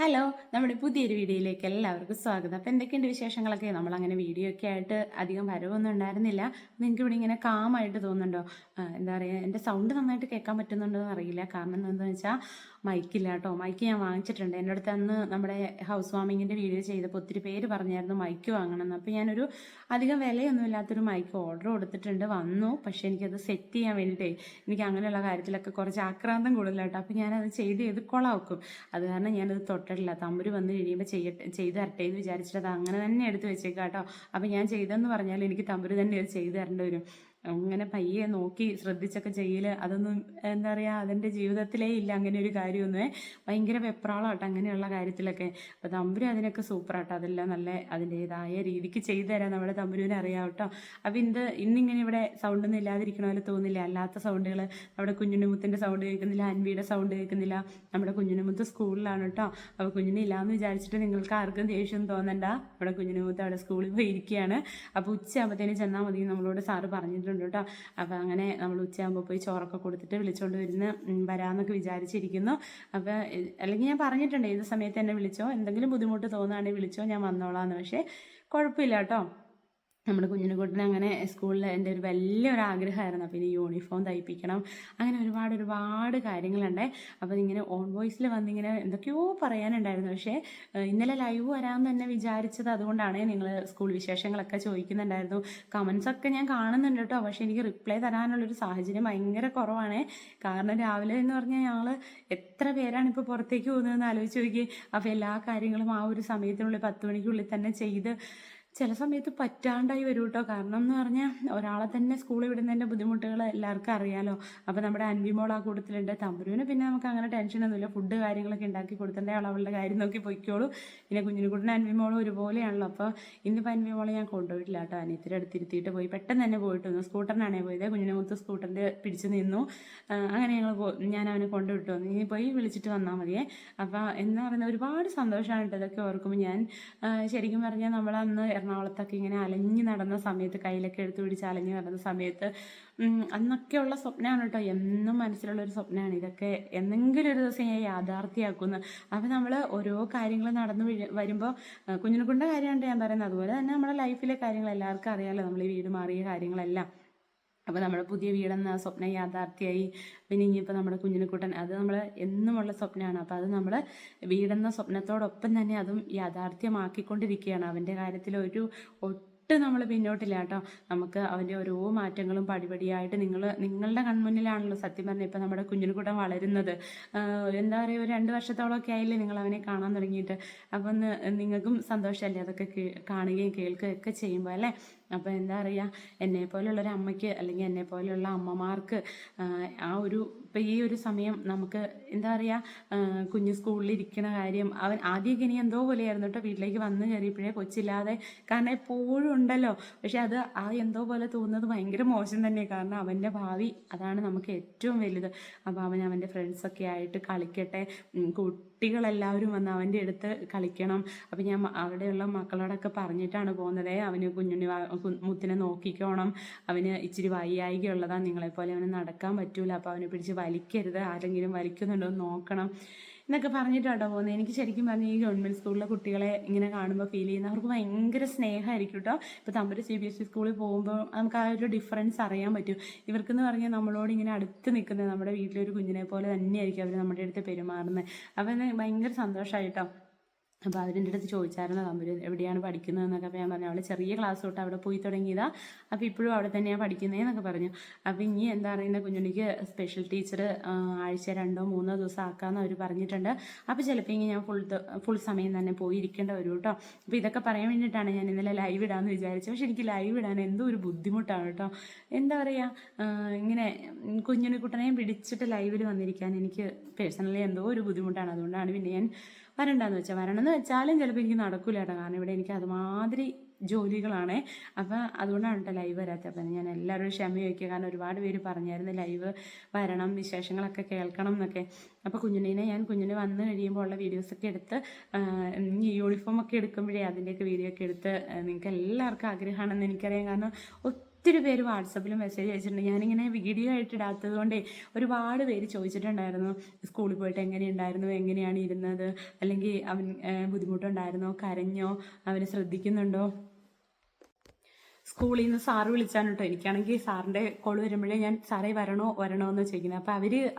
Hello നമ്മുടെ പുതിയൊരു വീഡിയോയിലേക്ക് എല്ലാവർക്കും സ്വാഗതം. അപ്പോൾ എന്തൊക്കെയുണ്ട് വിശേഷങ്ങളൊക്കെ? നമ്മളങ്ങനെ വീഡിയോ ഒക്കെ ആയിട്ട് അധികം വരവൊന്നും ഉണ്ടായിരുന്നില്ല. നിങ്ങൾക്ക് ഇവിടെ ഇങ്ങനെ കാമായിട്ട് തോന്നുന്നുണ്ടോ? എന്താ പറയുക എന്റെ സൗണ്ട് നന്നായിട്ട് കേൾക്കാൻ പറ്റുന്നുണ്ടോ എന്നറിയില്ല കാരണം എന്താണെന്ന് വെച്ചാൽ മൈക്കില്ല കേട്ടോ. മൈക്ക് ഞാൻ വാങ്ങിച്ചിട്ടുണ്ട്. എന്റെ അടുത്ത് അന്ന് നമ്മുടെ ഹൗസ് വാമിങ്ങിന്റെ വീഡിയോ ചെയ്തപ്പോൾ ഒത്തിരി പേര് പറഞ്ഞായിരുന്നു മൈക്ക് വാങ്ങണമെന്ന്. അപ്പോൾ ഞാനൊരു അധികം വിലയൊന്നും ഇല്ലാത്തൊരു മൈക്ക് ഓർഡർ കൊടുത്തിട്ടുണ്ട്. വന്നു. പക്ഷേ എനിക്കത് സെറ്റ് ചെയ്യാൻ വേണ്ടിയിട്ടേ എനിക്ക് അങ്ങനെയുള്ള കാര്യത്തിലൊക്കെ കുറച്ച് ആക്രാന്തം കൂടുതലാട്ടോ. അപ്പോൾ ഞാനത് ചെയ്ത് ചെയ്ത് കൊളാക്കും. അത് കാരണം ഞാനത് തൊട്ടിട്ടില്ല. തമ്പുര് വന്ന് കഴിയുമ്പോൾ ചെയ്യട്ടെ ചെയ്ത് തരട്ടെ എന്ന് വിചാരിച്ചിട്ട് അത് അങ്ങനെ തന്നെ എടുത്ത് വെച്ചേക്കാം കേട്ടോ അപ്പോൾ ഞാൻ ചെയ്തെന്ന് പറഞ്ഞാൽ എനിക്ക് തമ്പുര് തന്നെ അത് ചെയ്ത് തരേണ്ടി വരും. അങ്ങനെ പയ്യെ നോക്കി ശ്രദ്ധിച്ചൊക്കെ ചെയ്യൽ അതൊന്നും എന്താ പറയുക അതിന്റെ ജീവിതത്തിലേ ഇല്ല അങ്ങനെ ഒരു കാര്യമൊന്നുമേ. ഭയങ്കര വെപ്രാളാട്ടോ അങ്ങനെയുള്ള കാര്യത്തിലൊക്കെ. അപ്പോൾ തമ്പുരു അതിനൊക്കെ സൂപ്പറാട്ടോ. അതെല്ലാം നല്ല അതിന്റേതായ രീതിക്ക് ചെയ്തു തരാം നമ്മുടെ തമ്പുരുവിനെ അറിയാം കേട്ടോ ഇത് ഇന്നിങ്ങനെ ഇവിടെ സൗണ്ടൊന്നും ഇല്ലാതിരിക്കണ പോലെ തോന്നില്ല. അല്ലാത്ത സൗണ്ടുകൾ നമ്മുടെ കുഞ്ഞുണ്ണിമുത്തിന്റെ സൗണ്ട് കേൾക്കുന്നില്ല അൻവിയുടെ സൗണ്ട് കേൾക്കുന്നില്ല. നമ്മുടെ കുഞ്ഞുണ്ണിമുത്ത് സ്കൂളിലാണ് കേട്ടോ. അപ്പോൾ കുഞ്ഞിനെ ഇല്ലാന്ന് വിചാരിച്ചിട്ട് നിങ്ങൾക്ക് ആർക്കും ദേഷ്യം തോന്നണ്ട. നമ്മുടെ കുഞ്ഞുണ്ണിമുത്ത് അവിടെ സ്കൂളിൽ പോയി ഇരിക്കുകയാണ് അപ്പോൾ ഉച്ചയാകുമ്പോഴത്തേന് ചെന്നാൽ മതി നമ്മളോട് സാറ് പറഞ്ഞിട്ടുണ്ട്. കേട്ടോ അപ്പോൾ അങ്ങനെ നമ്മൾ ഉച്ചയാകുമ്പോൾ പോയി ചോറൊക്കെ കൊടുത്തിട്ട് വിളിച്ചുകൊണ്ട് വരുന്ന വരാമെന്നൊക്കെ വിചാരിച്ചിരിക്കുന്നു. അപ്പോൾ അല്ലെങ്കിൽ ഞാൻ പറഞ്ഞിട്ടുണ്ട് ഏത് സമയത്ത് എന്നെ വിളിച്ചോ എന്തെങ്കിലും ബുദ്ധിമുട്ട് തോന്നുകയാണെങ്കിൽ വിളിച്ചോ ഞാൻ വന്നോളാം എന്ന് പക്ഷേ കുഴപ്പമില്ല കേട്ടോ. നമ്മുടെ കുഞ്ഞിനെക്കുട്ടിന് അങ്ങനെ സ്കൂളിൽ എന്റെ ഒരു വലിയൊരു ആഗ്രഹമായിരുന്നു അപ്പോൾ ഇനി യൂണിഫോം തയ്പ്പിക്കണം. അങ്ങനെ ഒരുപാട് ഒരുപാട് കാര്യങ്ങളുണ്ട്. അപ്പോൾ ഇങ്ങനെ ഓൺ വോയിസിൽ വന്നിങ്ങനെ എന്തൊക്കെയോ പറയാനുണ്ടായിരുന്നു. പക്ഷേ ഇന്നലെ ലൈവ് വരാമെന്ന് തന്നെ വിചാരിച്ചത് അതുകൊണ്ടാണ് നിങ്ങൾ സ്കൂൾ വിശേഷങ്ങളൊക്കെ ചോദിക്കുന്നുണ്ടായിരുന്നു. കമൻസൊക്കെ ഞാൻ കാണുന്നുണ്ട് കേട്ടോ. പക്ഷേ എനിക്ക് റിപ്ലൈ തരാനുള്ളൊരു സാഹചര്യം ഭയങ്കര കുറവാണ്. കാരണം രാവിലെ എന്ന് പറഞ്ഞാൽ ഞങ്ങൾ എത്ര പേരാണ് ഇപ്പോൾ പുറത്തേക്ക് പോകുന്നതെന്ന് ആലോചിച്ച് നോക്കി അപ്പോൾ എല്ലാ കാര്യങ്ങളും ആ ഒരു സമയത്തിനുള്ളിൽ പത്ത് മണിക്കുള്ളിൽ തന്നെ ചെയ്ത് ചില സമയത്ത് പറ്റാണ്ടായി വരും കേട്ടോ കാരണം എന്ന് പറഞ്ഞാൽ ഒരാളെ തന്നെ സ്കൂളിൽ വിടുന്നതിന്റെ ബുദ്ധിമുട്ടുകൾ എല്ലാവർക്കും അറിയാലോ. അപ്പോൾ നമ്മുടെ അൻവിമോൾ ആ കൂട്ടത്തിലുണ്ട്. തമ്പുരുവിന് പിന്നെ നമുക്ക് അങ്ങനെ ടെൻഷനൊന്നുമില്ല ഫുഡ് കാര്യങ്ങളൊക്കെ ഉണ്ടാക്കി കൊടുത്തിട്ടുണ്ടെ അവളുടെ കാര്യം നോക്കി പൊയ്ക്കോളൂ. പിന്നെ കുഞ്ഞിനുകുട്ടനും അൻവിമോളും ഒരുപോലെയാണല്ലോ. അപ്പോൾ ഇന്നിപ്പോൾ അൻവിമോളെ ഞാൻ കൊണ്ടുപോയിട്ടില്ല കേട്ടോ. അനിയത്തിന്റെ അടുത്തിരുത്തിയിട്ട് പോയി. പെട്ടെന്ന് തന്നെ പോയിട്ട് വന്നു സ്കൂട്ടറിനാണേ പോയത്. കുഞ്ഞിനെ മുത്ത് സ്കൂട്ടറിന്റെ പിടിച്ച് നിന്നു. അങ്ങനെ ഞങ്ങൾ ഞാൻ അവനെ കൊണ്ടുവിട്ടു. വന്നു ഇനി പോയി വിളിച്ചിട്ട് വന്നാൽ മതിയേ. അപ്പോൾ എന്ന് പറയുന്നത് ഒരുപാട് സന്തോഷമാണ് കേട്ടോ. ഇതൊക്കെ ഓർക്കുമ്പോൾ ഞാൻ ശരിക്കും പറഞ്ഞാൽ നമ്മൾ അന്ന് എറണാകുളത്തൊക്കെ ഇങ്ങനെ അലഞ്ഞു നടന്ന സമയത്ത് കയ്യിലൊക്കെ എടുത്തു പിടിച്ച് അലഞ്ഞു നടന്ന സമയത്ത് അന്നൊക്കെയുള്ള സ്വപ്നമാണ് കേട്ടോ. എന്നും മനസ്സിലുള്ള ഒരു സ്വപ്നമാണ്. ഇതൊക്കെ എന്തെങ്കിലും ഒരു ദിവസം ഞാൻ യാഥാർത്ഥ്യമാക്കുന്നു അപ്പോൾ നമ്മൾ ഓരോ കാര്യങ്ങൾ നടന്നു വരുമ്പോൾ കുഞ്ഞിനെക്കൊണ്ട കാര്യമാണ് ഞാൻ പറയുന്നത്. അതുപോലെ തന്നെ നമ്മുടെ ലൈഫിലെ കാര്യങ്ങൾ എല്ലാവർക്കും അറിയാമല്ലോ നമ്മൾ ഈ വീട് മാറിയ കാര്യങ്ങളെല്ലാം. അപ്പോൾ നമ്മുടെ പുതിയ വീടെന്ന സ്വപ്നം യാഥാർത്ഥ്യമായി പിന്നെ ഇനിയിപ്പോൾ നമ്മുടെ കുഞ്ഞിനെക്കുട്ടൻ അത് നമ്മൾ എന്നുമുള്ള സ്വപ്നമാണ് അപ്പോൾ അത് നമ്മൾ വീടെന്ന സ്വപ്നത്തോടൊപ്പം തന്നെ അതും യാഥാർത്ഥ്യമാക്കിക്കൊണ്ടിരിക്കുകയാണ് അവന്റെ കാര്യത്തിൽ ഒരു ഒട്ടും നമ്മൾ പിന്നോട്ടില്ല കേട്ടോ നമുക്ക് അവന്റെ ഓരോ മാറ്റങ്ങളും പടിപടിയായിട്ട് നിങ്ങൾ നിങ്ങളുടെ കൺമുന്നിലാണല്ലോ സത്യം പറഞ്ഞാൽ ഇപ്പം നമ്മുടെ കുഞ്ഞിനെക്കുട്ടൻ വളരുന്നത്. എന്താ പറയുക ഒരു രണ്ട് വർഷത്തോളമൊക്കെ ആയില്ലേ നിങ്ങൾ അവനെ കാണാൻ തുടങ്ങിയിട്ട്. അപ്പം നിങ്ങൾക്കും സന്തോഷമല്ലേ അതൊക്കെ കാണുകയും കേൾക്കുകയൊക്കെ ചെയ്യുമ്പോൾ അല്ലേ? അപ്പോൾ എന്താ പറയുക എന്നെ പോലെയുള്ള ഒരു അമ്മയ്ക്ക് അല്ലെങ്കിൽ എന്നെ പോലെയുള്ള അമ്മമാർക്ക് ആ ഒരു ഇപ്പം ഈ ഒരു സമയം നമുക്ക് എന്താ പറയുക കുഞ്ഞ് സ്കൂളിൽ ഇരിക്കുന്ന കാര്യം അവൻ ആദ്യമൊക്കെ ഇനി എന്തോ പോലെയായിരുന്നു കേട്ടോ വീട്ടിലേക്ക് വന്ന് കയറിയപ്പോഴേ കൊച്ചില്ലാതെ. കാരണം എപ്പോഴും ഉണ്ടല്ലോ. പക്ഷെ അത് ആ എന്തോ പോലെ തോന്നുന്നത് ഭയങ്കര മോശം തന്നെ കാരണം അവന്റെ ഭാവി അതാണ് നമുക്ക് ഏറ്റവും വലുത്. അപ്പോൾ അവൻ അവന്റെ ഫ്രണ്ട്സൊക്കെ ആയിട്ട് കളിക്കട്ടെ കുട്ടികളെല്ലാവരും വന്ന് അവന്റെ അടുത്ത് കളിക്കണം. അപ്പം ഞാൻ അവിടെയുള്ള മക്കളോടൊക്കെ പറഞ്ഞിട്ടാണ് പോകുന്നത്. അവന് കുഞ്ഞുണ്ണി മുത്തിനെ നോക്കിക്കോണം. അവന് ഇച്ചിരി വയ്യായിക ഉള്ളതാണ് നിങ്ങളെപ്പോലെ അവന് നടക്കാൻ പറ്റൂല. അപ്പോൾ അവനെ പിടിച്ച് വലിക്കരുത്. ആരെങ്കിലും വലിക്കുന്നുണ്ടോ നോക്കണം. എന്നൊക്കെ പറഞ്ഞിട്ടാട്ടോ പോകുന്നത് എനിക്ക് ശരിക്കും പറഞ്ഞാൽ ഈ ഗവൺമെന്റ് സ്കൂളിലെ കുട്ടികളെ ഇങ്ങനെ കാണുമ്പോൾ ഫീൽ ചെയ്യുന്ന അവർക്ക് ഭയങ്കര സ്നേഹമായിരിക്കും കേട്ടോ ഇപ്പോൾ തമ്പര് സി ബി എസ് ഇ സ്കൂളിൽ പോകുമ്പോൾ നമുക്ക് ആ ഒരു ഡിഫറൻസ് അറിയാൻ പറ്റും. ഇവർക്കെന്ന് പറഞ്ഞാൽ നമ്മളോട് ഇങ്ങനെ അടുത്ത് നിൽക്കുന്നത് നമ്മുടെ വീട്ടിലൊരു കുഞ്ഞിനെ പോലെ തന്നെയായിരിക്കും അവർ നമ്മുടെ അടുത്ത് പെരുമാറുന്നത് അപ്പോൾ അത് ഭയങ്കര സന്തോഷമായിട്ടോ അപ്പോൾ അവരെന്റെ അടുത്ത് ചോദിച്ചായിരുന്നു തമ്പുര് എവിടെയാണ് പഠിക്കുന്നതെന്നൊക്കെ അപ്പോൾ ഞാൻ പറഞ്ഞു അവൾ ചെറിയ ക്ലാസ് തൊട്ട് അവിടെ പോയി തുടങ്ങിയതാ. അപ്പോൾ ഇപ്പോഴും അവിടെ തന്നെയാണ് പഠിക്കുന്നതെന്നൊക്കെ പറഞ്ഞു. അപ്പോൾ ഇനി എന്താ പറയുന്നത് കുഞ്ഞുണ്ണിക്ക് സ്പെഷ്യൽ ടീച്ചർ ആഴ്ച രണ്ടോ മൂന്നോ ദിവസം ആക്കാമെന്ന് അവർ പറഞ്ഞിട്ടുണ്ട്. അപ്പോൾ ചിലപ്പോൾ ഇങ്ങനെ ഞാൻ ഫുൾ ഫുൾ സമയം തന്നെ പോയിരിക്കേണ്ട വരും കേട്ടോ. അപ്പോൾ ഇതൊക്കെ പറയാൻ വേണ്ടിയിട്ടാണ് ഞാൻ ഇന്നലെ ലൈവ് ഇടാമെന്ന് വിചാരിച്ചത്. പക്ഷേ എനിക്ക് ലൈവ് ഇടാൻ എന്തോ ഒരു ബുദ്ധിമുട്ടാണ് കേട്ടോ. എന്താ പറയുക ഇങ്ങനെ കുഞ്ഞുണ്ണിക്കുട്ടനെയും പിടിച്ചിട്ട് ലൈവിൽ വന്നിരിക്കാൻ എനിക്ക് പേഴ്സണലി എന്തോ ഒരു ബുദ്ധിമുട്ടാണ്. അതുകൊണ്ടാണ് പിന്നെ ഞാൻ വരണ്ടെന്ന് വെച്ചാൽ വരണമെന്ന് വെച്ചാലും ചിലപ്പോൾ എനിക്ക് നടക്കില്ല കേട്ടോ. കാരണം ഇവിടെ എനിക്ക് അതുമാതിരി ജോലികളാണ്. അപ്പോൾ അതുകൊണ്ടാണ് കേട്ടോ ലൈവ് വരാത്തത് അപ്പം ഞാൻ എല്ലാവരും ക്ഷമ ചോദിക്കുക. കാരണം ഒരുപാട് പേര് പറഞ്ഞായിരുന്നു ലൈവ് വരണം വിശേഷങ്ങളൊക്കെ കേൾക്കണം എന്നൊക്കെ. അപ്പോൾ കുഞ്ഞുണ്ണീനെ ഞാൻ കുഞ്ഞിന് വന്ന് കഴിയുമ്പോൾ ഉള്ള വീഡിയോസൊക്കെ എടുത്ത് ഈ യൂണിഫോം ഒക്കെ എടുക്കുമ്പോഴേ അതിന്റെയൊക്കെ വീഡിയോ ഒക്കെ എടുത്ത് നിങ്ങൾക്ക് എല്ലാവർക്കും ആഗ്രഹമാണെന്ന് എനിക്കറിയാം. കാരണം ഒത്തിരി പേര് വാട്സപ്പിൽ മെസ്സേജ് അയച്ചിട്ടുണ്ട്. ഞാനിങ്ങനെ വീഡിയോ ആയിട്ട് ഇടാത്തത് കൊണ്ടേ ഒരുപാട് പേര് ചോദിച്ചിട്ടുണ്ടായിരുന്നു. സ്കൂളിൽ പോയിട്ട് എങ്ങനെയുണ്ടായിരുന്നു? എങ്ങനെയാണ് ഇരുന്നത്? അല്ലെങ്കിൽ അവൻ ബുദ്ധിമുട്ടുണ്ടായിരുന്നോ? കരഞ്ഞോ? അവനെ ശ്രദ്ധിക്കുന്നുണ്ടോ? സ്കൂളിൽ നിന്ന് സാറ് വിളിച്ചാണ് കേട്ടോ എനിക്കാണെങ്കിൽ സാറിന്റെ കോൾ വരുമ്പോഴേ ഞാൻ സാറേ വരണോ വരണോ എന്ന് ചോദിക്കുന്നത് അപ്പോൾ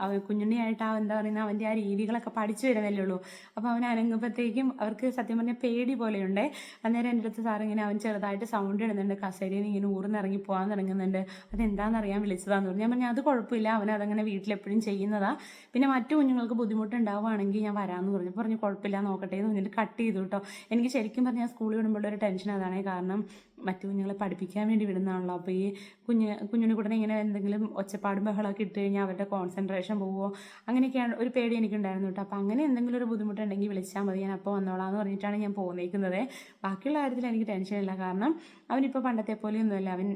അവർ കുഞ്ഞുണ്ണിയായിട്ട് ആ എന്താ പറയുന്നത് അവന്റെ ആ രീതികളൊക്കെ പഠിച്ചു വരുന്നല്ലേ ഉള്ളൂ അപ്പോൾ അവൻ അനങ്ങുമ്പോഴത്തേക്കും അവർക്ക് സത്യം പറഞ്ഞാൽ പേടി പോലെയുണ്ട്. അന്നേരം എന്റെ അടുത്ത് സാറിങ്ങനെ അവൻ ചെറുതായിട്ട് സൗണ്ട് ഇടുന്നുണ്ട്. കസേരയിൽ ഇങ്ങനെ ഊർന്നിറങ്ങി പോകാൻ തുടങ്ങുന്നുണ്ട്. അതെന്താണെന്നറിയാൻ വിളിച്ചതാന്ന് പറഞ്ഞു. ഞാൻ പറഞ്ഞു അത് കുഴപ്പമില്ല അവൻ അതങ്ങനെ വീട്ടിലെപ്പോഴും ചെയ്യുന്നതാ. പിന്നെ മറ്റു കുഞ്ഞുങ്ങൾക്ക് ബുദ്ധിമുട്ടുണ്ടാവുകയാണെങ്കിൽ ഞാൻ വരാമെന്ന് പറഞ്ഞു. പറഞ്ഞു കുഴപ്പമില്ല നോക്കട്ടെ എന്ന് പറഞ്ഞിട്ട് കട്ട് ചെയ്തു കേട്ടോ എനിക്ക് ശരിക്കും പറഞ്ഞാൽ സ്കൂളിൽ വിടുമ്പോഴുള്ള ഒരു ടെൻഷൻ അതാണ് കാരണം മറ്റു കുഞ്ഞുങ്ങളെ പഠിപ്പിക്കാൻ വേണ്ടി വിടുന്നതാണല്ലോ. അപ്പോൾ ഈ കുഞ്ഞ് കുഞ്ഞുണ്ണി കൂടെ ഇങ്ങനെ എന്തെങ്കിലും ഒച്ചപ്പാടും ബഹളമൊക്കെ ഇട്ട് കഴിഞ്ഞാൽ അവരുടെ കോൺസെൻട്രേഷൻ പോവുമോ അങ്ങനെയൊക്കെയാണ് ഒരു പേടി എനിക്കുണ്ടായിരുന്നു കേട്ടോ. അപ്പോൾ അങ്ങനെ എന്തെങ്കിലും ഒരു ബുദ്ധിമുട്ടുണ്ടെങ്കിൽ വിളിച്ചാൽ മതി. ഞാൻ അപ്പോൾ വന്നോളാം എന്ന് പറഞ്ഞിട്ടാണ് ഞാൻ പോന്നേക്കുന്നത്. ബാക്കിയുള്ള കാര്യത്തിൽ എനിക്ക് ടെൻഷനില്ല കാരണം അവനിപ്പോൾ പണ്ടത്തെ പോലെയൊന്നുമല്ല. അവൻ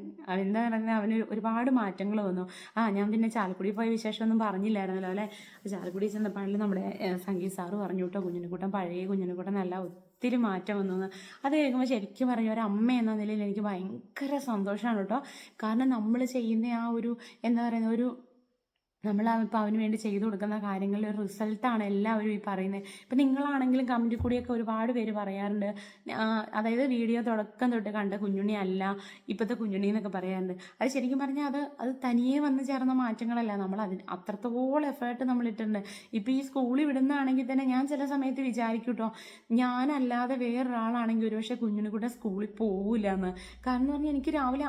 എന്താ പറയുന്നത് അവന് ഒരുപാട് മാറ്റങ്ങൾ വന്നു. ആ ഞാൻ പിന്നെ ചാലക്കുടി പോയ വിശേഷമൊന്നും പറഞ്ഞില്ലായിരുന്നല്ലോ അല്ലേ? ചാലക്കുടി ചെന്നപ്പാണെങ്കിൽ നമ്മുടെ സംഗീത സംഗീത് സാറ് പറഞ്ഞു കേട്ടോ. കുഞ്ഞിനെക്കൂട്ടം പഴയ കുഞ്ഞിനെക്കൂട്ടം നല്ല ഒത്തിരി മാറ്റം വന്നു അത് കേൾക്കുമ്പോൾ ശരിക്കും പറയും ഒരു അമ്മ എന്ന നിലയിൽ എനിക്ക് ഭയങ്കര സന്തോഷമാണ് കേട്ടോ. കാരണം നമ്മൾ ചെയ്യുന്ന ആ ഒരു എന്താ പറയുന്ന ഒരു നമ്മൾ ഇപ്പോൾ അവന് വേണ്ടി ചെയ്തു കൊടുക്കുന്ന കാര്യങ്ങളിൽ ഒരു റിസൾട്ടാണ് എല്ലാവരും ഈ പറയുന്നത് ഇപ്പം നിങ്ങളാണെങ്കിലും കമന്റിൽ കൂടിയൊക്കെ ഒരുപാട് പേര് പറയാറുണ്ട്. അതായത് വീഡിയോ തുടക്കം തൊട്ട് കണ്ട കുഞ്ഞുണ്ണി അല്ല ഇപ്പോഴത്തെ കുഞ്ഞുണ്ണി എന്നൊക്കെ പറയാറുണ്ട്. അത് ശരിക്കും പറഞ്ഞാൽ അത് അത് തനിയേ വന്ന് ചേർന്ന മാറ്റങ്ങളല്ല. നമ്മൾ അതിന് അത്രത്തോളം എഫേർട്ട് നമ്മൾ ഇട്ടിട്ടുണ്ട്. ഇപ്പോൾ ഈ സ്കൂളിൽ വിടുന്നതാണെങ്കിൽ തന്നെ ഞാൻ ചില സമയത്ത് വിചാരിക്കും കേട്ടോ ഞാനല്ലാതെ വേറൊരാളാണെങ്കിൽ ഒരുപക്ഷെ കുഞ്ഞുണ്ണി കൂടെ സ്കൂളിൽ പോകില്ല എന്ന് കാരണം എന്ന് പറഞ്ഞാൽ എനിക്ക് രാവിലെ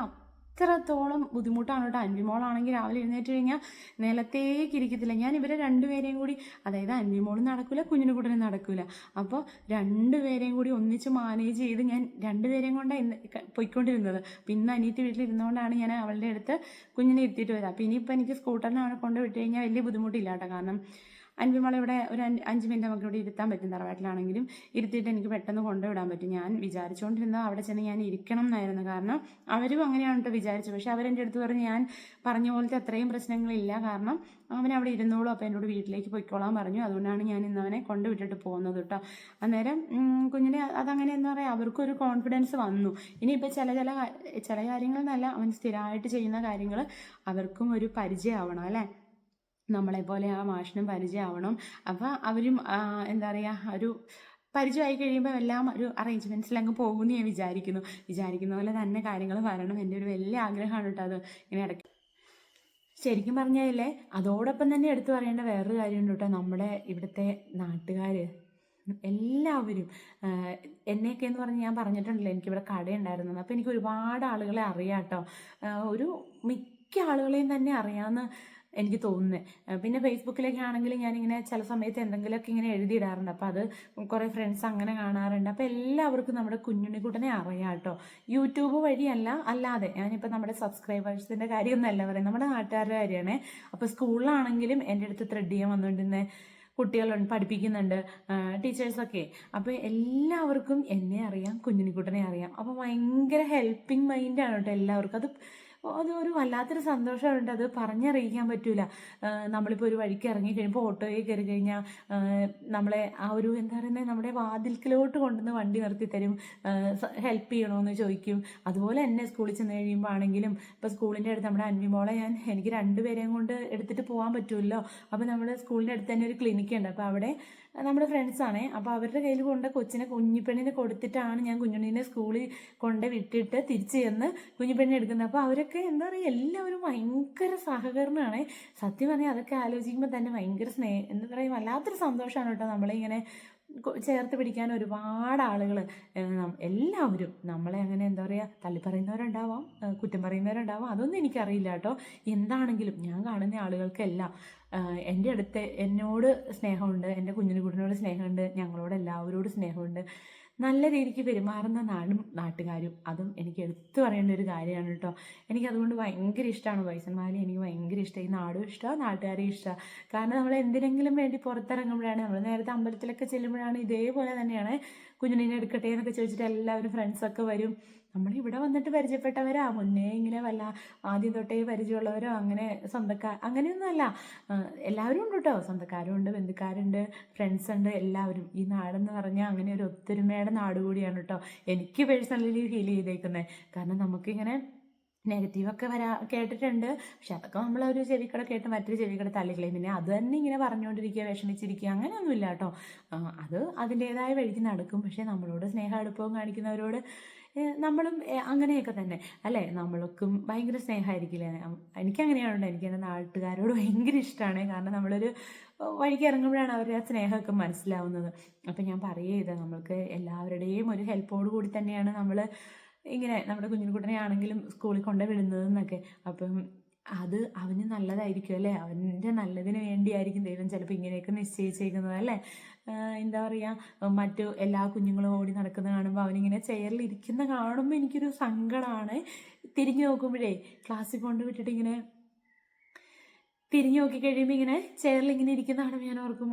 അത്രത്തോളം ബുദ്ധിമുട്ടാണ് കേട്ടോ അൻവിമോളാണെങ്കിൽ രാവിലെ എഴുന്നേറ്റ് കഴിഞ്ഞാൽ നിലത്തേക്ക് ഇരിക്കത്തില്ല ഞാൻ ഇവരെ രണ്ടുപേരെയും കൂടി അതായത് അൻവിമോളും നടക്കില്ല കുഞ്ഞിന് കൂട്ടനും നടക്കില്ല അപ്പോൾ രണ്ടുപേരെയും കൂടി ഒന്നിച്ച് മാനേജ് ചെയ്ത് ഞാൻ രണ്ടുപേരെയും കൊണ്ടാണ് ഇന്ന് പോയിക്കൊണ്ടിരുന്നത്. പിന്നെ അനിയത്തി വീട്ടിലിരുന്നുകൊണ്ടാണ് ഞാൻ അവളുടെ അടുത്ത് കുഞ്ഞിനെ ഇരുത്തിയിട്ട് വരിക അപ്പോൾ ഇനിയിപ്പോൾ എനിക്ക് സ്കൂട്ടറിനെ അവനെ കൊണ്ട് വിട്ട് കഴിഞ്ഞാൽ വലിയ ബുദ്ധിമുട്ടില്ല കേട്ടോ കാരണം അൻവിമോളെ ഇവിടെ ഒരു അഞ്ച് മിനിറ്റ് നമുക്ക് ഇവിടെ ഇരുത്താൻ പറ്റും തറവാട്ടിലാണെങ്കിലും. ഇരുത്തിയിട്ട് എനിക്ക് പെട്ടെന്ന് കൊണ്ടുവിടാൻ പറ്റും. ഞാൻ വിചാരിച്ചുകൊണ്ടിരുന്നത് അവിടെ ചെന്ന് ഞാൻ ഇരിക്കണം എന്നായിരുന്നു. കാരണം അവരും അങ്ങനെയാണ് കേട്ടോ വിചാരിച്ചു പക്ഷെ അവരെന്റെ അടുത്ത് പറഞ്ഞ് ഞാൻ പറഞ്ഞ പോലത്തെ അത്രയും പ്രശ്നങ്ങളില്ല. കാരണം അവൻ അവിടെ ഇരുന്നോളൂ. അപ്പോൾ എന്നോട് വീട്ടിലേക്ക് പോയിക്കോളാൻ പറഞ്ഞു. അതുകൊണ്ടാണ് ഞാൻ ഇന്ന് അവനെ കൊണ്ടുവിട്ടിട്ട് പോകുന്നത് കേട്ടോ അന്നേരം കുഞ്ഞിനെ അതങ്ങനെ എന്താ പറയുക അവർക്കൊരു കോൺഫിഡൻസ് വന്നു. ഇനിയിപ്പോൾ ചില ചില ചില കാര്യങ്ങൾ കാര്യങ്ങളെന്നല്ല അവൻ സ്ഥിരമായിട്ട് ചെയ്യുന്ന കാര്യങ്ങൾ അവർക്കും ഒരു പരിചയമാവണം അല്ലേ? നമ്മളെ പോലെ ആ മാഷിനും പരിചയമാവണം. അപ്പോൾ അവരും എന്താ പറയുക ഒരു പരിചയമായി കഴിയുമ്പോൾ എല്ലാം ഒരു അറേഞ്ച്മെന്റ്സിൽ അങ്ങ് പോകുമെന്ന് ഞാൻ വിചാരിക്കുന്നു. വിചാരിക്കുന്ന പോലെ തന്നെ കാര്യങ്ങൾ വരണം. എന്റെ ഒരു വലിയ ആഗ്രഹമാണ് കേട്ടോ അത്. ഇങ്ങനെ ഇടയ്ക്ക് ശരിക്കും പറഞ്ഞാലേ അതോടൊപ്പം തന്നെ എടുത്തു പറയേണ്ട വേറൊരു കാര്യമുണ്ട് കേട്ടോ നമ്മുടെ ഇവിടുത്തെ നാട്ടുകാർ എല്ലാവരും എന്നെയൊക്കെ എന്ന് പറഞ്ഞ് ഞാൻ പറഞ്ഞിട്ടുണ്ടല്ലോ എനിക്കിവിടെ കടയുണ്ടായിരുന്നു അപ്പോൾ എനിക്ക് ഒരുപാട് ആളുകളെ അറിയാം കേട്ടോ ഒരു മിക്ക ആളുകളെയും തന്നെ അറിയാമെന്ന് എനിക്ക് തോന്നുന്നത് പിന്നെ ഫേസ്ബുക്കിലൊക്കെ ആണെങ്കിൽ ഞാനിങ്ങനെ ചില സമയത്ത് എന്തെങ്കിലുമൊക്കെ ഇങ്ങനെ എഴുതിയിടാറുണ്ട്. അപ്പോൾ അത് കുറേ ഫ്രണ്ട്സ് അങ്ങനെ കാണാറുണ്ട്. അപ്പോൾ എല്ലാവർക്കും നമ്മുടെ കുഞ്ഞുണ്ണിക്കുട്ടനെ അറിയാം കേട്ടോ. യൂട്യൂബ് വഴിയല്ല അല്ലാതെ. ഞാനിപ്പോൾ നമ്മുടെ സബ്സ്ക്രൈബേഴ്സിന്റെ കാര്യമൊന്നുമല്ല പറയുന്നത്. നമ്മുടെ നാട്ടുകാരുടെ കാര്യമാണ് അപ്പോൾ സ്കൂളിലാണെങ്കിലും എന്റെ അടുത്ത് ത്രെഡ് ചെയ്യാൻ വന്നുകൊണ്ടിരുന്ന കുട്ടികളുണ്ട് പഠിപ്പിക്കുന്നുണ്ട് ടീച്ചേഴ്സൊക്കെ. അപ്പോൾ എല്ലാവർക്കും എന്നെ അറിയാം കുഞ്ഞിനിക്കുട്ടനെ അറിയാം. അപ്പോൾ ഭയങ്കര ഹെൽപ്പിംഗ് മൈൻഡാണ് കേട്ടോ എല്ലാവർക്കും. അത് അത് ഒരു വല്ലാത്തൊരു സന്തോഷമുണ്ട് അത് പറഞ്ഞറിയിക്കാൻ പറ്റൂല. ആഹ് നമ്മളിപ്പോൾ ഒരു വഴിക്ക് ഇറങ്ങി കഴിയുമ്പോൾ ഓട്ടോയിൽ കയറി കഴിഞ്ഞാൽ നമ്മളെ ആ ഒരു എന്താ പറയുന്നത് നമ്മുടെ വാതിൽക്കിലോട്ട് കൊണ്ടുവന്ന് വണ്ടി നിർത്തി തരും. ഹെൽപ്പ് ചെയ്യണമെന്ന് ചോദിക്കും. അതുപോലെ തന്നെ സ്കൂളിൽ ചെന്ന് കഴിയുമ്പോൾ ആണെങ്കിലും ഇപ്പോൾ സ്കൂളിന്റെ അടുത്ത് നമ്മുടെ അൻവിമോളെ ഞാൻ എനിക്ക് രണ്ടുപേരെയും കൊണ്ട് എടുത്തിട്ട് പോകാൻ പറ്റുമല്ലോ അപ്പോൾ നമ്മൾ സ്കൂളിന്റെ അടുത്ത് തന്നെ ഒരു ക്ലിനിക്ക് ഉണ്ട്. അപ്പോൾ അവിടെ നമ്മുടെ ഫ്രണ്ട്സാണേ അപ്പോൾ അവരുടെ കയ്യിൽ കൊണ്ട് കൊച്ചിനെ കുഞ്ഞിപ്പെണ്ണിനെ കൊടുത്തിട്ടാണ് ഞാൻ കുഞ്ഞുണ്ണിനെ സ്കൂളിൽ കൊണ്ട് വിട്ടിട്ട് തിരിച്ച് ചെന്ന് കുഞ്ഞിപ്പെണ്ണിനെ എടുക്കുന്നത്. അപ്പോൾ അവരൊക്കെ എന്താ പറയുക എല്ലാവരും ഭയങ്കര സഹകരണമാണ് സത്യം പറഞ്ഞാൽ അതൊക്കെ ആലോചിക്കുമ്പോൾ തന്നെ ഭയങ്കര സ്നേഹം എന്താ പറയുക വല്ലാത്തൊരു സന്തോഷമാണ് കേട്ടോ നമ്മളിങ്ങനെ ചേർത്ത് പിടിക്കാൻ ഒരുപാട് ആളുകൾ എല്ലാവരും നമ്മളെ അങ്ങനെ എന്താ പറയുക തള്ളിപ്പറയുന്നവരുണ്ടാവാം പറയുന്നവരുണ്ടാവാം കുറ്റം പറയുന്നവരുണ്ടാവാം. അതൊന്നും എനിക്കറിയില്ല കേട്ടോ. എന്താണെങ്കിലും ഞാൻ കാണുന്ന ആളുകൾക്കെല്ലാം എന്റെ അടുത്ത് എന്നോട് സ്നേഹമുണ്ട് എന്റെ കുഞ്ഞിന് കുട്ടിനോട് സ്നേഹമുണ്ട് ഞങ്ങളോട് എല്ലാവരോടും സ്നേഹമുണ്ട്. നല്ല രീതിക്ക് പെരുമാറുന്ന നാടും നാട്ടുകാരും. അതും എനിക്ക് എടുത്തു പറയേണ്ട ഒരു കാര്യമാണ് കേട്ടോ. എനിക്കതുകൊണ്ട് ഭയങ്കര ഇഷ്ടമാണ് വയസ്സന്മാരെ എനിക്ക് ഭയങ്കര ഇഷ്ടം. ഈ നാടും ഇഷ്ടമാണ് നാട്ടുകാരെയും ഇഷ്ടമാണ് കാരണം നമ്മൾ എന്തിനെങ്കിലും വേണ്ടി പുറത്തിറങ്ങുമ്പോഴാണ് നമ്മൾ നേരത്തെ അമ്പലത്തിലൊക്കെ ചെല്ലുമ്പോഴാണ് ഇതേപോലെ തന്നെയാണ് കുഞ്ഞിനെ എടുക്കട്ടെ എന്നൊക്കെ ചോദിച്ചിട്ട് എല്ലാവരും ഫ്രണ്ട്സൊക്കെ വരും. നമ്മൾ ഇവിടെ വന്നിട്ട് പരിചയപ്പെട്ടവരാ. മുന്നേ ഇങ്ങനെ വല്ല ആദ്യം തൊട്ടേ പരിചയമുള്ളവരോ അങ്ങനെ സ്വന്തക്കാർ അങ്ങനെയൊന്നുമല്ല. എല്ലാവരും ഉണ്ട് കേട്ടോ സ്വന്തക്കാരും ഉണ്ട് ബന്ധുക്കാരുണ്ട് ഫ്രണ്ട്സ് ഉണ്ട് എല്ലാവരും. ഈ നാടെന്ന് പറഞ്ഞാൽ അങ്ങനെ ഒരു ഒത്തൊരുമയുടെ നാട് കൂടിയാണ് കേട്ടോ എനിക്ക് പേഴ്സണലി ഫീൽ ചെയ്തേക്കുന്നത് കാരണം നമുക്കിങ്ങനെ നെഗറ്റീവൊക്കെ വരാ കേട്ടിട്ടുണ്ട്. പക്ഷെ അതൊക്കെ നമ്മളൊരു ചെവിക്കട കേട്ട് മറ്റൊരു ചെവിക്കട തള്ളിക്കളയും. പിന്നെ അത് തന്നെ ഇങ്ങനെ പറഞ്ഞുകൊണ്ടിരിക്കുക വിഷമിച്ചിരിക്കുക അങ്ങനെയൊന്നുമില്ല കേട്ടോ അത് അതിന്റേതായ വഴിക്ക് നടക്കും. പക്ഷേ നമ്മളോട് സ്നേഹം അടുപ്പവും കാണിക്കുന്നവരോട് നമ്മളും അങ്ങനെയൊക്കെ തന്നെ. അല്ലേ? നമ്മൾക്കും ഭയങ്കര സ്നേഹമായിരിക്കില്ലേ? എനിക്കങ്ങനെയാണുണ്ട്. എനിക്ക് എന്റെ നാട്ടുകാരോട് ഭയങ്കര ഇഷ്ടമാണ് കാരണം നമ്മളൊരു വഴിക്ക് ഇറങ്ങുമ്പോഴാണ് അവരുടെ ആ സ്നേഹമൊക്കെ മനസ്സിലാവുന്നത്. അപ്പം ഞാൻ പറയുക നമ്മൾക്ക് എല്ലാവരുടെയും ഒരു ഹെൽപ്പോട് കൂടി തന്നെയാണ് നമ്മൾ ഇങ്ങനെ നമ്മുടെ കുഞ്ഞിൻകുട്ടനെ ആണെങ്കിലും സ്കൂളിൽ കൊണ്ടു വിടുന്നതെന്നൊക്കെ. അപ്പം അത് അവന് നല്ലതായിരിക്കും അല്ലേ? അവന്റെ നല്ലതിന് വേണ്ടിയായിരിക്കും ദൈവം ചിലപ്പോൾ ഇങ്ങനെയൊക്കെ നിശ്ചയിച്ചേക്കുന്നത് അല്ലേ? എന്താ പറയുക മറ്റു എല്ലാ കുഞ്ഞുങ്ങളും ഓടി നടക്കുന്ന കാണുമ്പോൾ അവനിങ്ങനെ ചെയറിൽ ഇരിക്കുന്ന കാണുമ്പോൾ എനിക്കൊരു സങ്കടമാണ് തിരിഞ്ഞു നോക്കുമ്പോഴേ ക്ലാസ്സിൽ കൊണ്ട് ഇങ്ങനെ തിരിഞ്ഞു നോക്കി കഴിയുമ്പോൾ ഇങ്ങനെ ചെയറിൽ ഇങ്ങനെ ഇരിക്കുന്ന കാണുമ്പോൾ ഞാൻ ഓർക്കും.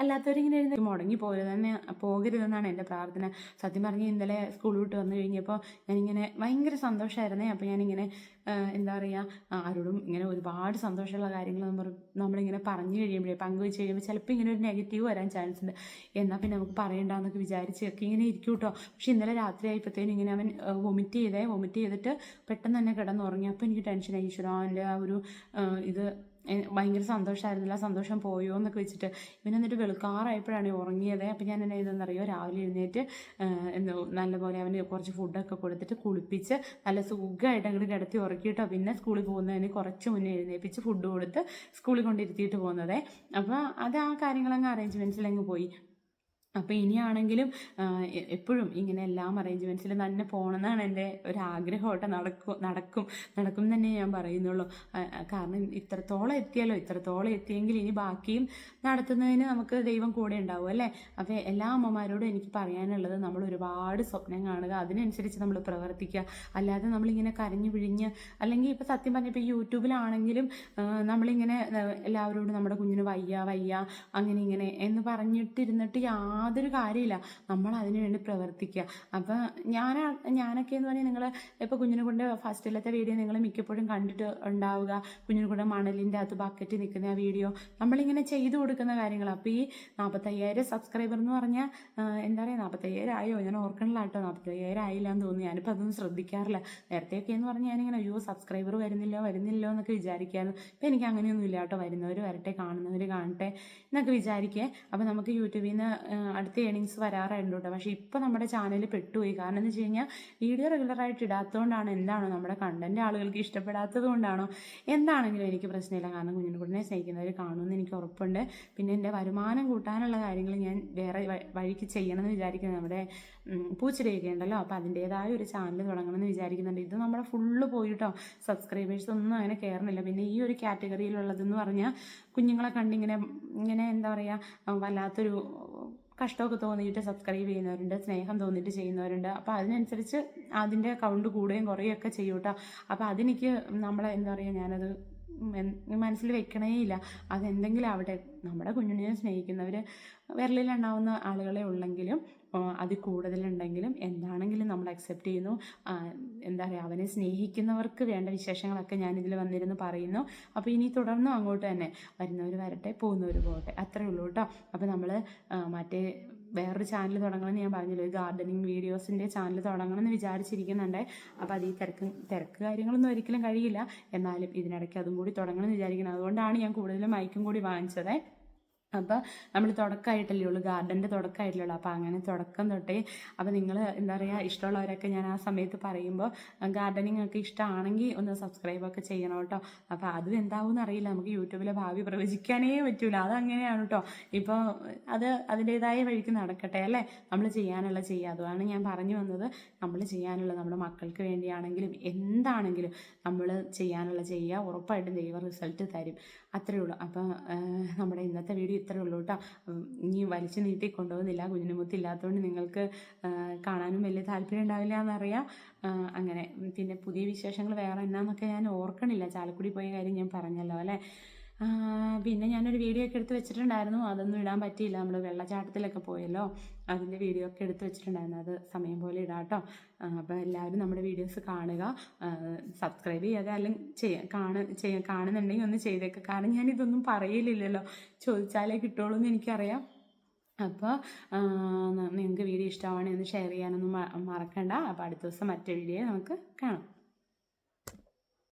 അല്ലാത്തവരിങ്ങനെ ഇരുന്ന് മുടങ്ങി പോരുതെന്ന് പോകരുതെന്നാണ് എന്റെ പ്രാർത്ഥന. സത്യം പറഞ്ഞ് ഇന്നലെ സ്കൂൾ വിട്ട് വന്നു കഴിഞ്ഞപ്പോൾ ഞാനിങ്ങനെ ഭയങ്കര സന്തോഷമായിരുന്നേ അപ്പോൾ ഞാനിങ്ങനെ എന്താ പറയുക ആരോടും ഇങ്ങനെ ഒരുപാട് സന്തോഷമുള്ള കാര്യങ്ങൾ നമ്മൾ നമ്മളിങ്ങനെ പറഞ്ഞു കഴിയുമ്പോഴേ പങ്കുവെച്ച് കഴിയുമ്പോൾ ചിലപ്പോൾ ഇങ്ങനെ ഒരു നെഗറ്റീവ് വരാൻ ചാൻസ് ഉണ്ട്. എന്നാൽ പിന്നെ നമുക്ക് പറയണ്ടെന്നൊക്കെ വിചാരിച്ചൊക്കെ ഇങ്ങനെ ഇരിക്കും കേട്ടോ പക്ഷെ ഇന്നലെ രാത്രി ആയപ്പോഴത്തേനും ഇങ്ങനെ അവൻ വൊമിറ്റ് ചെയ്തേ വൊമിറ്റ് ചെയ്തിട്ട് പെട്ടെന്ന് തന്നെ കിടന്നുറങ്ങി. അപ്പോൾ എനിക്ക് ടെൻഷനായി ഈശ്വരന്റെ ആ ഒരു ഇത് ഭയങ്കര സന്തോഷമായിരുന്നില്ല സന്തോഷം പോയോ എന്നൊക്കെ വെച്ചിട്ട് ഇവൻ എന്നിട്ട് വെളുക്കാറായപ്പോഴാണ് ഉറങ്ങിയത്. അപ്പം ഞാൻ എന്നെ ഇതെന്നറിയോ? രാവിലെ എഴുന്നേറ്റ് നല്ലപോലെ അവന് കുറച്ച് ഫുഡൊക്കെ കൊടുത്തിട്ട് കുളിപ്പിച്ച് നല്ല സുഖമായിട്ട് അങ്ങോട്ട് കിടത്തി ഉറക്കിയിട്ടോ. പിന്നെ സ്കൂളിൽ പോകുന്നതിന് കുറച്ച് മുന്നേ എഴുന്നേപ്പിച്ച് ഫുഡ് കൊടുത്ത് സ്കൂളിൽ കൊണ്ടിരുത്തിയിട്ട് പോകുന്നതേ. അപ്പോൾ അത് ആ കാര്യങ്ങളങ്ങ് അറേഞ്ച്മെന്റ്സിലങ്ങ് പോയി. അപ്പോൾ ഇനിയാണെങ്കിലും എപ്പോഴും ഇങ്ങനെ എല്ലാം അറേഞ്ച്മെന്റ്സിലും തന്നെ പോകണമെന്നാണ് എന്റെ ഒരു ആഗ്രഹം കേട്ടോ നടക്കും നടക്കും നടക്കും തന്നെ ഞാൻ പറയുന്നുള്ളൂ. കാരണം ഇത്രത്തോളം എത്തിയല്ലോ ഇത്രത്തോളം എത്തിയെങ്കിൽ ഇനി ബാക്കിയും നടത്തുന്നതിന് നമുക്ക് ദൈവം കൂടെ ഉണ്ടാവും അല്ലേ? അപ്പോൾ എല്ലാ അമ്മമാരോടും എനിക്ക് പറയാനുള്ളത് നമ്മൾ ഒരുപാട് സ്വപ്നം കാണുക അതിനനുസരിച്ച് നമ്മൾ പ്രവർത്തിക്കുക. അല്ലാതെ നമ്മളിങ്ങനെ കരഞ്ഞു പിഴിഞ്ഞ് അല്ലെങ്കിൽ ഇപ്പോൾ സത്യം പറഞ്ഞപ്പോൾ യൂട്യൂബിലാണെങ്കിലും നമ്മളിങ്ങനെ എല്ലാവരോടും നമ്മുടെ കുഞ്ഞിന് വയ്യ വയ്യ അങ്ങനെ ഇങ്ങനെ എന്ന് പറഞ്ഞിട്ടിരുന്നിട്ട് യാതൊരു കാര്യമില്ല. നമ്മൾ അതിനു വേണ്ടി പ്രവർത്തിക്കുക. അപ്പം ഞാൻ ഞാനൊക്കെ എന്ന് പറഞ്ഞാൽ നിങ്ങൾ ഇപ്പോൾ കുഞ്ഞിനെ കൊണ്ട് ഫസ്റ്റിലത്തെ വീഡിയോ നിങ്ങൾ മിക്കപ്പോഴും കണ്ടിട്ട് ഉണ്ടാവുക. കുഞ്ഞിനെ കൊണ്ട് മണലിന്റെ അകത്ത് ബക്കറ്റ് നിൽക്കുന്ന ആ വീഡിയോ നമ്മളിങ്ങനെ ചെയ്തു കൊടുക്കുന്ന കാര്യങ്ങൾ അപ്പോൾ ഈ നാൽപ്പത്തയ്യായിരം സബ്സ്ക്രൈബർ എന്ന് പറഞ്ഞാൽ എന്താ പറയുക നാൽപ്പത്തയ്യായിരം ആയോ ഞാൻ ഓർക്കണില്ല കേട്ടോ. നാൽപ്പത്തയ്യായിരം ആയില്ല എന്ന് തോന്നുന്നു. ഞാനിപ്പോൾ അതൊന്നും ശ്രദ്ധിക്കാറില്ല. നേരത്തെയൊക്കെ എന്ന് പറഞ്ഞാൽ ഞാനിങ്ങനെ അയ്യോ സബ്സ്ക്രൈബർ വരുന്നില്ലോ വരുന്നില്ലോ എന്നൊക്കെ വിചാരിക്കായിരുന്നു. ഇപ്പം എനിക്ക് അങ്ങനെയൊന്നും ഇല്ല കേട്ടോ. വരുന്നവർ വരട്ടെ കാണുന്നവർ കാണട്ടെ എന്നൊക്കെ വിചാരിക്കേ. അപ്പോൾ നമുക്ക് യൂട്യൂബിൽ നിന്ന് അടുത്ത ഏണിങ്സ് വരാറുണ്ട് കേട്ടോ. പക്ഷേ ഇപ്പോൾ നമ്മുടെ ചാനൽ പെട്ടുപോയി. കാരണം എന്ന് വെച്ച് കഴിഞ്ഞാൽ വീഡിയോ റെഗുലറായിട്ട് ഇടാത്തതുകൊണ്ടാണ് എന്താണോ നമ്മുടെ കണ്ടന്റ് ആളുകൾക്ക് ഇഷ്ടപ്പെടാത്തത് കൊണ്ടാണോ എന്താണെങ്കിലും എനിക്ക് പ്രശ്നമില്ല. കാരണം കുഞ്ഞിനെ സ്നേഹിക്കുന്നവർ കാണുമെന്ന് എനിക്ക് ഉറപ്പുണ്ട്. പിന്നെ എന്റെ വരുമാനം കൂട്ടാനുള്ള കാര്യങ്ങൾ ഞാൻ വേറെ വഴിക്ക് ചെയ്യണമെന്ന് വിചാരിക്കുന്നത് നമ്മുടെ പൂച്ചെടിയൊക്കെ ഉണ്ടല്ലോ. അപ്പോൾ അതിന്റേതായ ഒരു ചാനൽ തുടങ്ങണമെന്ന് വിചാരിക്കുന്നുണ്ട്. ഇത് നമ്മുടെ ഫുള്ള് പോയിട്ടോ സബ്സ്ക്രൈബേഴ്സ് ഒന്നും അങ്ങനെ കയറുന്നില്ല പിന്നെ ഈ ഒരു കാറ്റഗറിയിലുള്ളതെന്ന് പറഞ്ഞാൽ കുഞ്ഞുങ്ങളെ കണ്ടിങ്ങനെ ഇങ്ങനെ എന്താ പറയുക വല്ലാത്തൊരു കഷ്ടമൊക്കെ തോന്നിയിട്ട് സബ്സ്ക്രൈബ് ചെയ്യുന്നവരുണ്ട് സ്നേഹം തോന്നിയിട്ട് ചെയ്യുന്നവരുണ്ട്. അപ്പോൾ അതിനനുസരിച്ച് അതിന്റെ കൗണ്ട് കൂടുകയും കുറയുകയൊക്കെ ചെയ്യും കേട്ടോ അപ്പോൾ അതെനിക്ക് നമ്മളെ എന്താ പറയുക ഞാനത് മനസ്സിൽ വെക്കണേ ഇല്ല അതെന്തെങ്കിലും ആവട്ടെ. നമ്മുടെ കുഞ്ഞുണ്ണിനെ സ്നേഹിക്കുന്നവർ വിരലിലുണ്ടാവുന്ന ആളുകളെ ഉള്ളെങ്കിലും അതിൽ കൂടുതലുണ്ടെങ്കിലും എന്താണെങ്കിലും നമ്മൾ അക്സെപ്റ്റ് ചെയ്യുന്നു. എന്താ പറയുക അവനെ സ്നേഹിക്കുന്നവർക്ക് വേണ്ട വിശേഷങ്ങളൊക്കെ ഞാനിതിൽ വന്നിരുന്ന് പറയുന്നു. അപ്പോൾ ഇനി തുടർന്നും അങ്ങോട്ട് തന്നെ വരുന്നവർ വരട്ടെ പോകുന്നവർ പോകട്ടെ. അത്രേ ഉള്ളൂ കേട്ടോ. അപ്പോൾ നമ്മൾ മറ്റേ വേറൊരു ചാനൽ തുടങ്ങണമെന്ന് ഞാൻ പറഞ്ഞില്ല ഒരു ഗാർഡനിങ് വീഡിയോസിന്റെ ചാനൽ തുടങ്ങണമെന്ന് വിചാരിച്ചിരിക്കുന്നുണ്ട്. അപ്പോൾ അത് ഈ തിരക്ക് തിരക്ക് കാര്യങ്ങളൊന്നും ഒരിക്കലും കഴിയില്ല. എന്നാലും ഇതിനിടയ്ക്ക് അതും കൂടി തുടങ്ങണമെന്ന് വിചാരിക്കുന്നത് അതുകൊണ്ടാണ് ഞാൻ കൂടുതലും മൈക്കും കൂടി വാങ്ങിച്ചത്. അപ്പോൾ നമ്മൾ തുടക്കമായിട്ടല്ലേ ഉള്ളൂ ഗാർഡന്റെ തുടക്കമായിട്ടല്ലേ ഉള്ളൂ. അപ്പോൾ അങ്ങനെ തുടക്കം തൊട്ടേ അപ്പോൾ നിങ്ങൾ എന്താ പറയുക ഇഷ്ടമുള്ളവരൊക്കെ ഞാൻ ആ സമയത്ത് പറയുമ്പോൾ ഗാർഡനിങ് ഒക്കെ ഇഷ്ടമാണെങ്കിൽ ഒന്ന് സബ്സ്ക്രൈബ് ഒക്കെ ചെയ്യണം കേട്ടോ. അപ്പോൾ അതും എന്താവും അറിയില്ല. നമുക്ക് യൂട്യൂബിലെ ഭാവി പ്രവചിക്കാനേ പറ്റൂല. അതങ്ങനെയാണ് കേട്ടോ ഇപ്പോൾ അത് അതിന്റേതായ വഴിക്ക് നടക്കട്ടെ അല്ലേ? നമ്മൾ ചെയ്യാനുള്ള ചെയ്യുക അതുമാണ് ഞാൻ പറഞ്ഞു വന്നത്. നമ്മൾ ചെയ്യാനുള്ള നമ്മുടെ മക്കൾക്ക് വേണ്ടിയാണെങ്കിലും എന്താണെങ്കിലും നമ്മൾ ചെയ്യാനുള്ള ചെയ്യുക ഉറപ്പായിട്ടും ദൈവം റിസൾട്ട് തരും. അത്രേ ഉള്ളൂ. അപ്പോൾ നമ്മുടെ ഇന്നത്തെ വീഡിയോ ഇത്രേ ഉള്ളൂ കേട്ടോ. ഇനി വലിച്ചു നീട്ടി കൊണ്ടുപോകുന്നില്ല. കുഞ്ഞിനുമുത്ത് ഇല്ലാത്തതുകൊണ്ട് നിങ്ങൾക്ക് കാണാനും വലിയ താല്പര്യം ഉണ്ടാവില്ല എന്നറിയാം. അങ്ങനെ. പിന്നെ പുതിയ വിശേഷങ്ങൾ വേറെ എന്നാന്നൊക്കെ ഞാൻ ഓർക്കണില്ല. ചാലക്കുടി പോയ കാര്യം ഞാൻ പറഞ്ഞല്ലോ അല്ലേ? പിന്നെ ഞാനൊരു വീഡിയോ ഒക്കെ എടുത്ത് വെച്ചിട്ടുണ്ടായിരുന്നു. അതൊന്നും ഇടാൻ പറ്റിയില്ല. നമ്മൾ വെള്ളച്ചാട്ടത്തിലൊക്കെ പോയല്ലോ. അതിന്റെ വീഡിയോ ഒക്കെ എടുത്ത് വെച്ചിട്ടുണ്ടായിരുന്നു. അത് സമയം പോലെ ഇടാട്ടോ. അപ്പോൾ എല്ലാവരും നമ്മുടെ വീഡിയോസ് കാണുക. സബ്സ്ക്രൈബ് ചെയ്യാതെ അല്ലെങ്കിൽ ചെയ്യാൻ കാണ ചെയ്യാൻ കാണുന്നുണ്ടെങ്കിൽ ഒന്ന് ചെയ്തേക്കുക കാരണം ഞാൻ ഇതൊന്നും പറയില്ലല്ലോ ചോദിച്ചാലേ കിട്ടുള്ളൂ എന്ന് എനിക്കറിയാം. അപ്പോൾ നിങ്ങൾക്ക് വീഡിയോ ഇഷ്ടമാണെങ്കിൽ ഒന്ന് ഷെയർ ചെയ്യാനൊന്നും മറക്കണ്ട. അപ്പോൾ അടുത്ത ദിവസം മറ്റേ വീഡിയോ നമുക്ക് കാണാം.